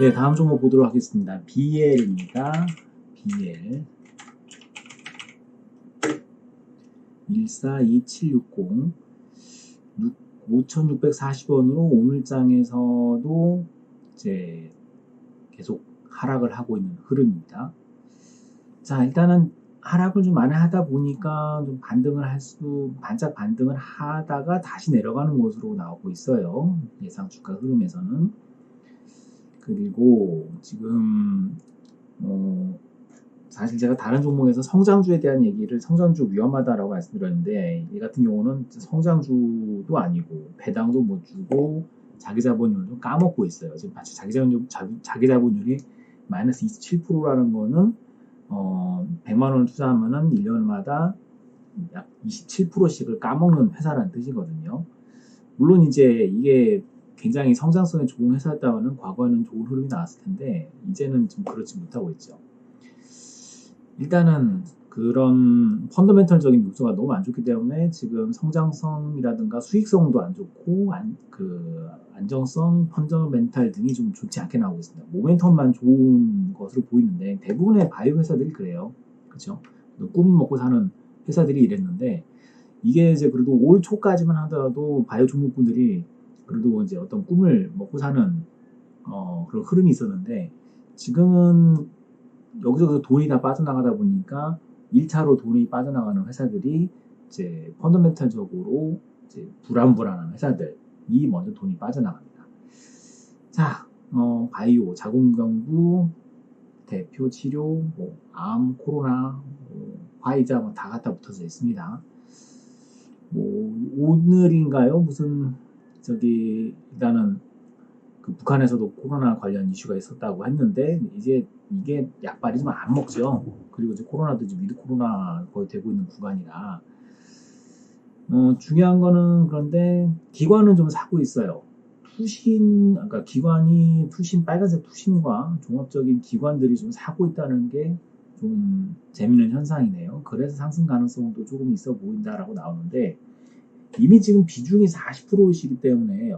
네, 다음 종목 보도록 하겠습니다. BL입니다. BL 142760 5640원으로 오늘장에서도 이제 계속 하락을 하고 있는 흐름입니다. 자, 일단은 하락을 좀 많이 하다 보니까 좀 반등을 할 수, 반짝 반등을 하다가 다시 내려가는 것으로 나오고 있어요. 예상 주가 흐름에서는. 그리고 지금, 어, 사실 제가 다른 종목에서 성장주에 대한 얘기를 성장주 위험하다라고 말씀드렸는데, 이 같은 경우는 성장주도 아니고, 배당도 못 주고, 자기 자본율도 까먹고 있어요. 지금 마치 자기 자본율, 자기 자본율이 마이너스 27%라는 거는 어, 100만 원을 투자하면은 1년마다 약 27%씩을 까먹는 회사라는 뜻이거든요. 물론 이제 이게 굉장히 성장성이 좋은 회사였다면 과거에는 좋은 흐름이 나왔을 텐데 이제는 좀 그렇지 못하고 있죠. 일단은 그런 펀더멘털적인 요소가 너무 안 좋기 때문에 지금 성장성이라든가 수익성도 안 좋고 안, 그 안정성, 펀더멘탈 등이 좀 좋지 않게 나오고 있습니다. 모멘텀만 좋은 것으로 보이는데 대부분의 바이오 회사들이 그래요. 그렇죠? 꿈 먹고 사는 회사들이 이랬는데 이게 이제 그래도 올 초까지만 하더라도 바이오 종목군들이 그래도 이제 어떤 꿈을 먹고 사는 어, 그런 흐름이 있었는데 지금은 여기저기서 돈이 다 빠져나가다 보니까 1차로 돈이 빠져나가는 회사들이 이제 펀더멘탈적으로 이제 불안불안한 회사들이 먼저 돈이 빠져나갑니다. 자, 어, 바이오, 자궁경부, 대표 치료, 뭐, 암, 코로나, 뭐, 화이자 뭐 다 갖다 붙어져 있습니다. 뭐 오늘인가요? 무슨 저기 일단은 그 북한에서도 코로나 관련 이슈가 있었다고 했는데 이제 이게 약발이 좀안 먹죠. 그리고 이제 코로나도 이제 미드 코로나 거의 되고 있는 구간이라 어, 중요한 거는 그런데 기관은 좀 사고 있어요. 투신, 그러니까 기관이 투신 빨간색 투신과 종합적인 기관들이 좀 사고 있다는 게 좀 재밌는 현상이네요. 그래서 상승 가능성도 조금 있어 보인다라고 나오는데 이미 지금 비중이 40%이기 때문에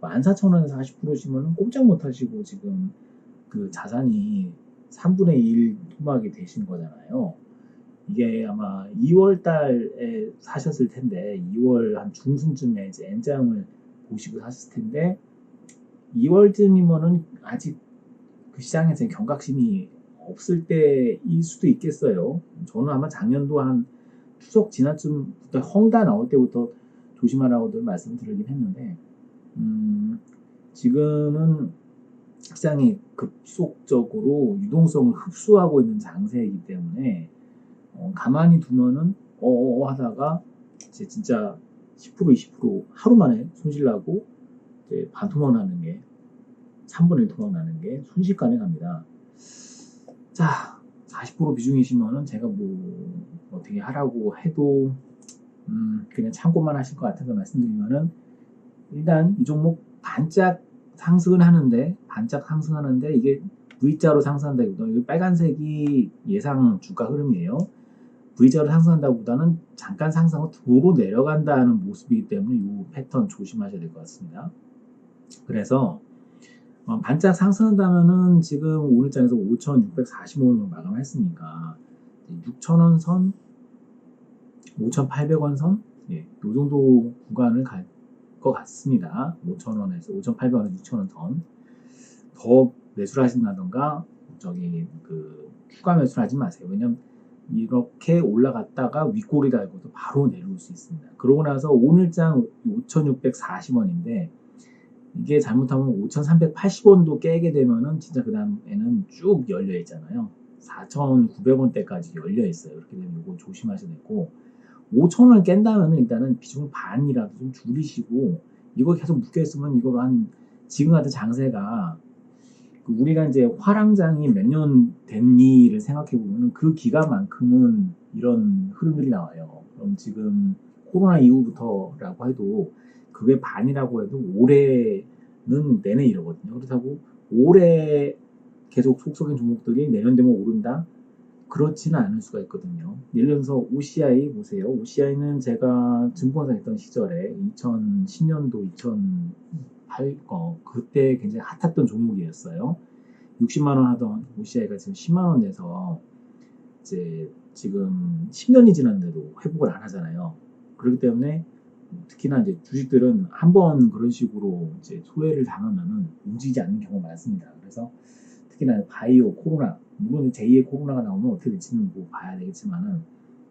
14,000원에서 40%시면 꼼짝 못 하시고 지금 그 자산이 3분의 1 토막이 되신 거잖아요. 이게 아마 2월 달에 사셨을 텐데 2월 한 중순쯤에 이제 N장을 보시고 사셨을 텐데 2월쯤이면은 아직 그 시장에서 경각심이 없을 때일 수도 있겠어요. 저는 아마 작년도 한 추석 지나쯤부터 헝다 나올 때부터 조심하라고들 말씀드리긴 했는데 음, 지금은 시장이 급속적으로 유동성을 흡수하고 있는 장세이기 때문에 어, 가만히 두면은 어어 하다가 이제 진짜 10% 20% 하루 만에 손실 나고 반토막 나는 게 3분의 1 토막 나는 게 순식간에 갑니다. 자, 40% 비중이시면은 제가 뭐 어떻게 하라고 해도 음, 그냥 참고만 하실 것 같아서 말씀드리면은 일단 이 종목 반짝 상승은 하는데 반짝 상승하는데 이게 V자로 상승한다기보다 이 빨간색이 예상 주가 흐름이에요. V자로 상승한다기보다는 잠깐 상승하고 도로 내려간다는 모습이기 때문에 이 패턴 조심하셔야 될 것 같습니다. 그래서 어, 반짝 상승한다면은 지금 오늘장에서 5,640원으로 마감했으니까 6,000원 선, 5,800원 선, 예, 요 정도 구간을 갈 것 같습니다. 5,000원에서 5,800원, 6,000원 선. 더 매수를 하신다던가, 저기, 그, 추가 매수를 하지 마세요. 왜냐면, 이렇게 올라갔다가 윗골이 달고도 바로 내려올 수 있습니다. 그러고 나서 오늘장 5,640원인데, 이게 잘못하면 5,380원도 깨게 되면은 진짜 그 다음에는 쭉 열려 있잖아요. 4,900원대까지 열려 있어요. 그렇게 되면 이거 조심하셔야 되고, 5천원을 깬다면 일단은 비중 반이라도 좀 줄이시고 이거 계속 묶여 있으면 이거 한 지금 같은 장세가 그 우리가 이제 화랑장이 몇 년 됐니를 생각해 보면 그 기간만큼은 이런 흐름들이 나와요. 그럼 지금 코로나 이후부터라고 해도 그게 반이라고 해도 올해는 내내 이러거든요. 그렇다고 올해 계속 속속인 종목들이 내년 되면 오른다? 그렇지는 않을 수가 있거든요. 예를 들어서 OCI 보세요. OCI는 제가 증권사 했던 시절에 2010년도, 2008, 어, 그때 굉장히 핫했던 종목이었어요. 60만 원 하던 OCI가 지금 10만 원 내서 이제 지금 10년이 지났는데도 회복을 안 하잖아요. 그렇기 때문에 특히나 이제 주식들은 한 번 그런 식으로 이제 소외를 당하면은 움직이지 않는 경우가 많습니다. 그래서 특히나 바이오, 코로나, 물론 제2의 코로나가 나오면 어떻게 될지는 뭐 봐야 되겠지만은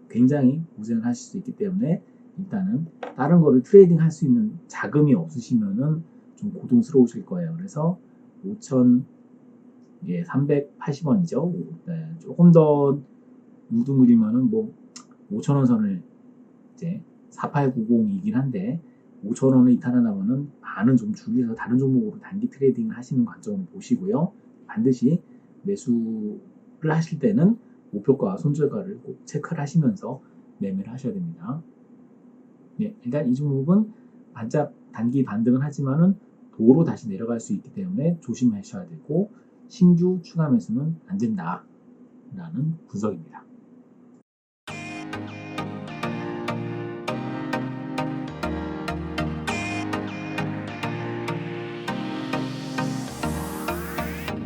굉장히 고생을 하실 수 있기 때문에 일단은 다른 거를 트레이딩 할 수 있는 자금이 없으시면은 좀 고통스러우실 거예요. 그래서 5천 예, 380원이죠. 네, 조금 더 우등그리면은 뭐 5천원 선을 이제 4890이긴 한데 5천원을 이탈하다면은 반은 좀 줄여서 다른 종목으로 단기 트레이딩을 하시는 관점을 보시고요. 반드시 매수를 하실 때는 목표가와 손절가를 꼭 체크를 하시면서 매매를 하셔야 됩니다. 네, 일단 이 종목은 반짝 단기 반등을 하지만은 도로 다시 내려갈 수 있기 때문에 조심하셔야 되고 신규 추가 매수는 안 된다라는 분석입니다.